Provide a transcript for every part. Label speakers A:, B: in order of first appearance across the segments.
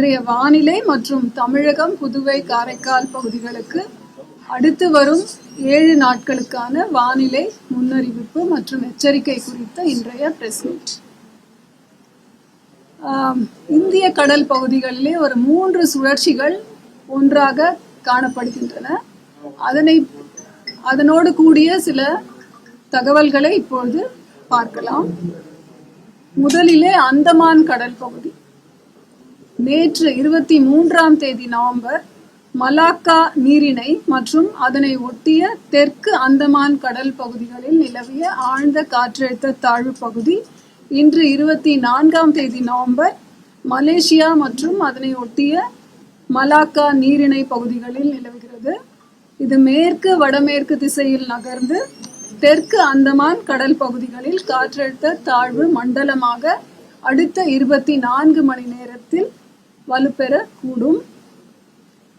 A: இன்றைய வானிலை மற்றும் தமிழகம் புதுவை காரைக்கால் பகுதிகளுக்கு அடுத்து வரும் ஏழு நாட்களுக்கான வானிலை முன்னறிவிப்பு மற்றும் எச்சரிக்கை குறித்த இன்றைய பிரஸ் மீட் இந்திய கடல் பகுதிகளிலே ஒரு மூன்று சுழற்சிகள் ஒன்றாக காணப்படுகின்றன. அதனை அதனோடு கூடிய சில தகவல்களை இப்பொழுது பார்க்கலாம். முதலிலே அந்தமான் கடல் பகுதி. நேற்று இருபத்தி மூன்றாம் தேதி நவம்பர் மலாக்கா நீரிணை மற்றும் அதனை ஒட்டிய தெற்கு அந்தமான் கடல் பகுதிகளில் நிலவிய ஆழ்ந்த காற்றழுத்த தாழ்வு பகுதி இன்று இருபத்தி நான்காம் தேதி நவம்பர் மலேசியா மற்றும் அதனை ஒட்டிய மலாக்கா நீரிணை பகுதிகளில் நிலவுகிறது. இது மேற்கு வடமேற்கு திசையில் நகர்ந்து தெற்கு அந்தமான் கடல் பகுதிகளில் காற்றழுத்த தாழ்வு மண்டலமாக அடுத்த இருபத்தி நான்கு மணி நேரத்தில் வலுப்பெறக்கூடும்.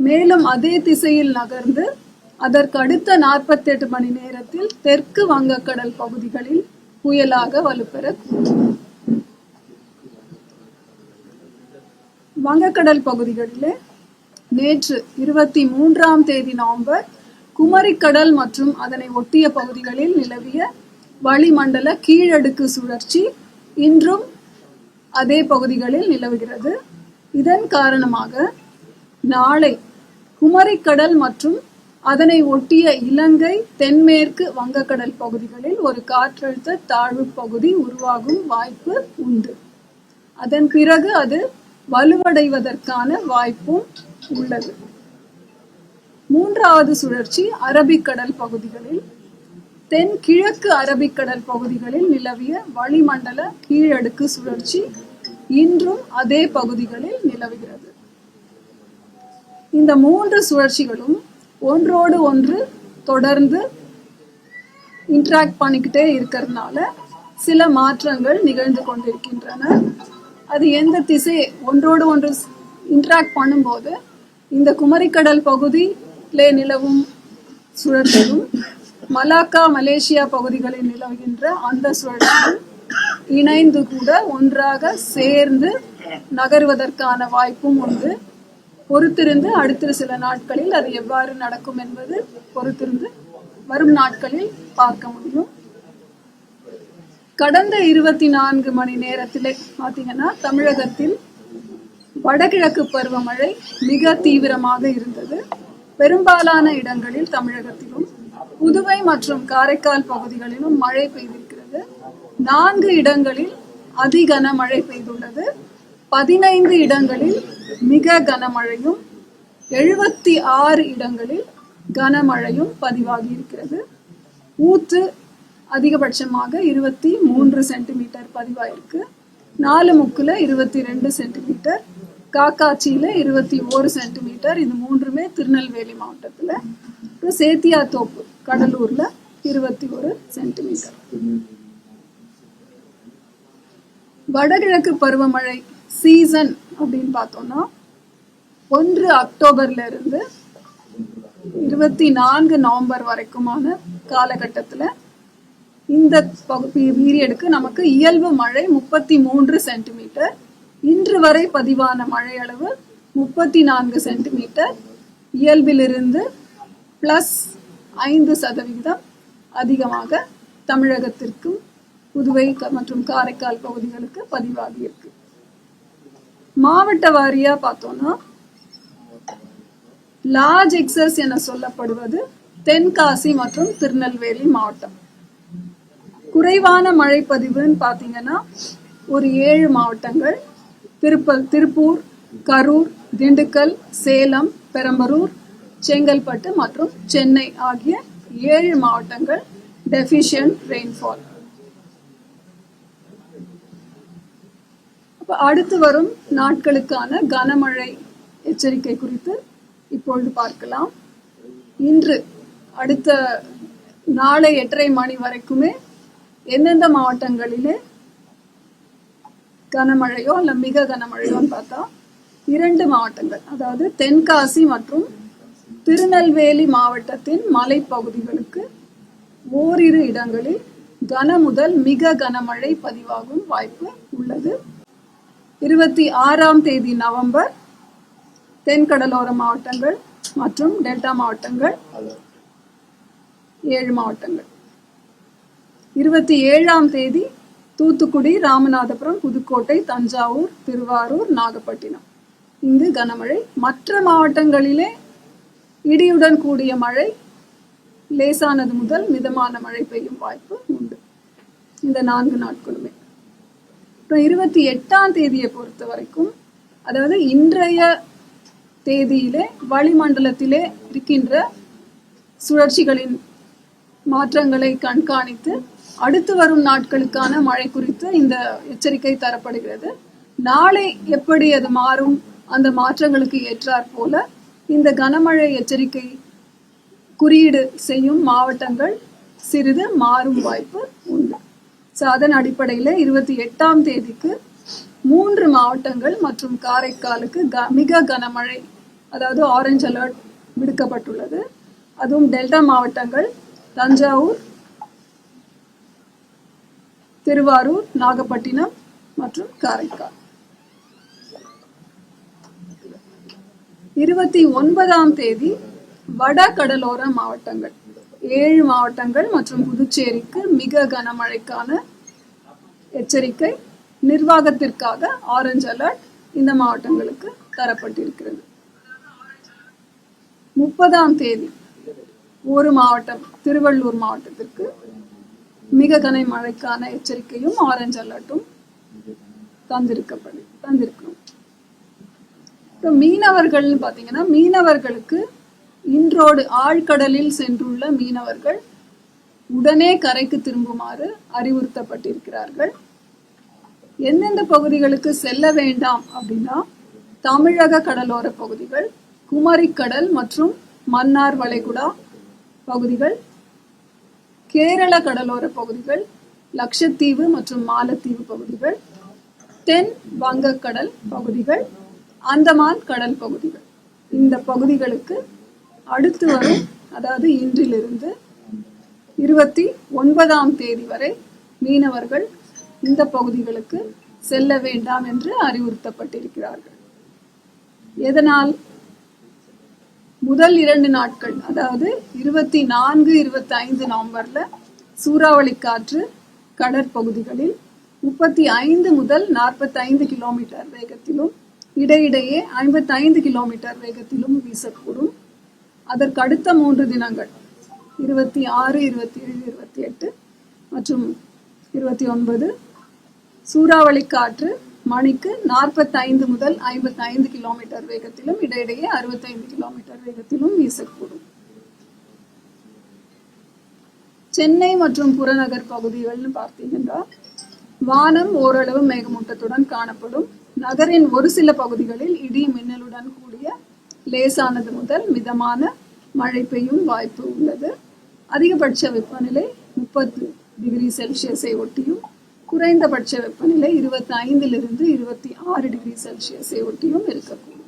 A: மேலும் அதே திசையில் நகர்ந்து அதற்கு அடுத்த நாற்பத்தெட்டு மணி நேரத்தில் தெற்கு வங்கக்கடல் பகுதிகளில் புயலாக வலுப்பெறக்கூடும். வங்கக்கடல் பகுதிகளிலே நேற்று இருபத்தி மூன்றாம் தேதி நவம்பர் குமரிக்கடல் மற்றும் அதனை ஒட்டிய பகுதிகளில் நிலவிய வளிமண்டல கீழடுக்கு சுழற்சி இன்றும் அதே பகுதிகளில் நிலவுகிறது. இதன் காரணமாக நாளை குமரிக்கடல் மற்றும் அதனை ஒட்டிய இலங்கை தென்மேற்கு வங்கக்கடல் பகுதிகளில் ஒரு காற்றழுத்த தாழ்வு பகுதி உருவாகும் வாய்ப்பு உண்டு. அதன் பிறகு அது வலுவடைவதற்கான வாய்ப்பும் உள்ளது. மூன்றாவது சுழற்சி அரபிக்கடல் பகுதிகளில். தென் கிழக்கு அரபிக்கடல் பகுதிகளில் நிலவிய வளிமண்டல கீழடுக்கு சுழற்சி இன்றும் அதே பகுதிகளில் நிலவுகிறது. இந்த மூன்று சுழற்சிகளும் ஒன்றோடு ஒன்று தொடர்ந்து இன்ட்ராக்ட் பண்ணிக்கிட்டே இருக்கிறதுனால சில மாற்றங்கள் நிகழ்ந்து கொண்டிருக்கின்றன. அது எந்த திசை ஒன்றோடு ஒன்று இன்ட்ராக்ட் பண்ணும்போது இந்த குமரிக்கடல் பகுதியிலே நிலவும் சுழற்சியும் மலாக்கா மலேசியா பகுதிகளில் நிலவுகின்ற அந்த சுழற்சியும் இணைந்து கூட ஒன்றாக சேர்ந்து நகருவதற்கான வாய்ப்பும் உண்டு. பொறுத்திருந்து அடுத்த சில நாட்களில் அது எவ்வாறு நடக்கும் என்பது பொறுத்திருந்து வரும் நாட்களில் பார்க்க முடியும். கடந்த இருபத்தி நான்கு மணி நேரத்திலே பார்த்தீங்கன்னா தமிழகத்தில் வடகிழக்கு பருவமழை மிக தீவிரமாக இருந்தது. பெரும்பாலான இடங்களில் தமிழகத்திலும் புதுவை மற்றும் காரைக்கால் பகுதிகளிலும் மழை பெய்து நான்கு இடங்களில் அதி கனமழை பெய்துள்ளது. பதினைந்து இடங்களில் மிக கனமழையும் எழுபத்தி ஆறு இடங்களில் கனமழையும் பதிவாகி இருக்கிறது ஊத்து அதிகபட்சமாக இருபத்தி மூன்று சென்டிமீட்டர் பதிவாயிருக்கு. நாலு முக்கில் இருபத்தி ரெண்டு சென்டிமீட்டர் காக்காச்சியில் இருபத்தி ஒரு சென்டிமீட்டர். இது மூன்றுமே திருநெல்வேலி மாவட்டத்தில். சேத்தியாத்தோப்பு கடலூரில் இருபத்தி ஒரு சென்டிமீட்டர். வடகிழக்கு பருவமழை சீசன் அப்படின்னு பார்த்தோம்னா ஒன்று அக்டோபர்ல இருந்து இருபத்தி நான்கு நவம்பர் வரைக்குமான காலகட்டத்தில் இந்த பீரியடுக்கு நமக்கு இயல்பு மழை முப்பத்தி மூன்று சென்டிமீட்டர் இன்று வரை பதிவான மழை அளவு முப்பத்தி நான்கு சென்டிமீட்டர் இயல்பிலிருந்து பிளஸ் ஐந்து சதவிகிதம் அதிகமாக தமிழகத்திற்கும் புதுவை மற்றும் காரைக்கால் பகுதிகளுக்கு பதிவாகி இருக்கு. மாவட்ட வாரியா பார்த்தோம்னா லார்ஜ் எக்ஸஸ் என சொல்லப்படுவது தென்காசி மற்றும் திருநெல்வேலி மாவட்டம். குறைவான மழைப்பதிவுன்னு பார்த்தீங்கன்னா ஒரு ஏழு மாவட்டங்கள். திருப்பல் திருப்பூர் கரூர் திண்டுக்கல் சேலம் பெரம்பலூர் செங்கல்பட்டு மற்றும் சென்னை ஆகிய ஏழு மாவட்டங்கள் டெஃபிஷியன்ட் ரெயின்ஃபால் அடுத்து வரும் நாட்களுக்கான கனமழை எச்சரிக்கை குறித்து இப்பொழுது பார்க்கலாம். இன்று அடுத்த நாளை எட்டரை மணி வரைக்குமே எந்தெந்த மாவட்டங்களிலே கனமழையோ அல்ல மிக கனமழையோன்னு பார்த்தா இரண்டு மாவட்டங்கள் அதாவது தென்காசி மற்றும் திருநெல்வேலி மாவட்டத்தின் மலைப்பகுதிகளுக்கு ஓரிரு இடங்களில் கன முதல் மிக கனமழை பதிவாகும் வாய்ப்பு உள்ளது. இருபத்தி ஆறாம் தேதி நவம்பர் தென்கடலோர மாவட்டங்கள் மற்றும் டெல்டா மாவட்டங்கள் ஏழு மாவட்டங்கள். இருபத்தி ஏழாம் தேதி தூத்துக்குடி ராமநாதபுரம் புதுக்கோட்டை தஞ்சாவூர் திருவாரூர் நாகப்பட்டினம். இங்கு கனமழை. மற்ற மாவட்டங்களிலே இடியுடன் கூடிய மழை. லேசானது முதல் மிதமான மழை பெய்யும் வாய்ப்பு உண்டு. இந்த நான்கு நாட்களுமே. அப்புறம் இருபத்தி எட்டாம் தேதியை பொறுத்த வரைக்கும் அதாவது இன்றைய தேதியிலே வளிமண்டலத்திலே இருக்கின்ற சுழற்சிகளின் மாற்றங்களை கண்காணித்து அடுத்து வரும் நாட்களுக்கான மழை குறித்து இந்த எச்சரிக்கை தரப்படுகிறது. நாளை எப்படி அது மாறும்? அந்த மாற்றங்களுக்கு ஏற்றாற் போல இந்த கனமழை எச்சரிக்கை குறியீடு செய்யும் மாவட்டங்கள் சிறிது மாறும் வாய்ப்பு உண்டு. ஸோ அதன் அடிப்படையில் இருபத்தி எட்டாம் தேதிக்கு மூன்று மாவட்டங்கள் மற்றும் காரைக்காலுக்கு க மிக கனமழை அதாவது ஆரஞ்ச் அலர்ட் விடுக்கப்பட்டுள்ளது. அதுவும் டெல்டா மாவட்டங்கள் தஞ்சாவூர் திருவாரூர் நாகப்பட்டினம் மற்றும் காரைக்கால். இருபத்தி ஒன்பதாம் தேதி வட கடலோர மாவட்டங்கள். ஏழு மாவட்டங்கள் மற்றும் புதுச்சேரிக்கு மிக கனமழைக்கான எச்சரிக்கை நிர்வாகத்திற்காக ஆரஞ்சு அலர்ட் இந்த மாவட்டங்களுக்கு தரப்பட்டிருக்கிறது. முப்பதாம் தேதி ஒரு மாவட்டம் திருவள்ளூர் மாவட்டத்திற்கு மிக கன மழைக்கான எச்சரிக்கையும் ஆரஞ்சு அலர்ட்டும் தந்திருக்கப்படு தந்திருக்கணும் இப்போ மீனவர்கள்னு பார்த்தீங்கன்னா மீனவர்களுக்கு இன்றோடு ஆழ்கடலில் சென்றுள்ள மீனவர்கள் உடனே கரைக்கு திரும்புமாறு அறிவுறுத்தப்பட்டிருக்கிறார்கள். எந்தெந்த பகுதிகளுக்கு செல்ல வேண்டாம் அப்படின்னா தமிழக கடலோர பகுதிகள் குமரிக்கடல் மற்றும் மன்னார் வளைகுடா பகுதிகள் கேரள கடலோர பகுதிகள் லட்சத்தீவு மற்றும் மாலத்தீவு பகுதிகள் தென் வங்கக்கடல் பகுதிகள் அந்தமான் கடல் பகுதிகள். இந்த பகுதிகளுக்கு அடுத்து வரும் அதாவது இன்றிலிருந்து இருபத்தி ஒன்பதாம் தேதி வரை மீனவர்கள் இந்த பகுதிகளுக்கு செல்ல வேண்டாம் என்று அறிவுறுத்தப்பட்டிருக்கிறார்கள். எதனால்? முதல் இரண்டு நாட்கள் அதாவது இருபத்தி நான்கு இருபத்தி ஐந்து நவம்பர்ல சூறாவளி காற்று கடற்பகுதிகளில் முப்பத்தி ஐந்து முதல் நாற்பத்தி ஐந்து கிலோமீட்டர் வேகத்திலும் இடையிடையே ஐம்பத்தி ஐந்து கிலோமீட்டர் வேகத்திலும் வீசக்கூடும். அதற்கு அடுத்த மூன்று தினங்கள் இருபத்தி ஆறு இருபத்தி ஏழு இருபத்தி எட்டு மற்றும் இருபத்தி ஒன்பது சூறாவளி காற்று மணிக்கு நாற்பத்தைந்து முதல் ஐம்பத்தி ஐந்து கிலோமீட்டர் வேகத்திலும் இடையிடையே அறுபத்தைந்து கிலோமீட்டர் வேகத்திலும் வீசக்கூடும். சென்னை மற்றும் புறநகர் பகுதிகள்னு பார்த்தீங்கன்னா வானம் ஓரளவு மேகமூட்டத்துடன் காணப்படும். நகரின் ஒரு சில பகுதிகளில் இடி மின்னலுடன் கூடிய லேசானது முதல் மிதமான மழை பெய்யும் வாய்ப்பு உள்ளது. அதிகபட்ச வெப்பநிலை முப்பது டிகிரி செல்சியஸை ஒட்டியும் குறைந்தபட்ச வெப்பநிலை இருபத்தி ஐந்திலிருந்து இருபத்தி ஆறு டிகிரி செல்சியஸை ஒட்டியும் இருக்கக்கூடும்.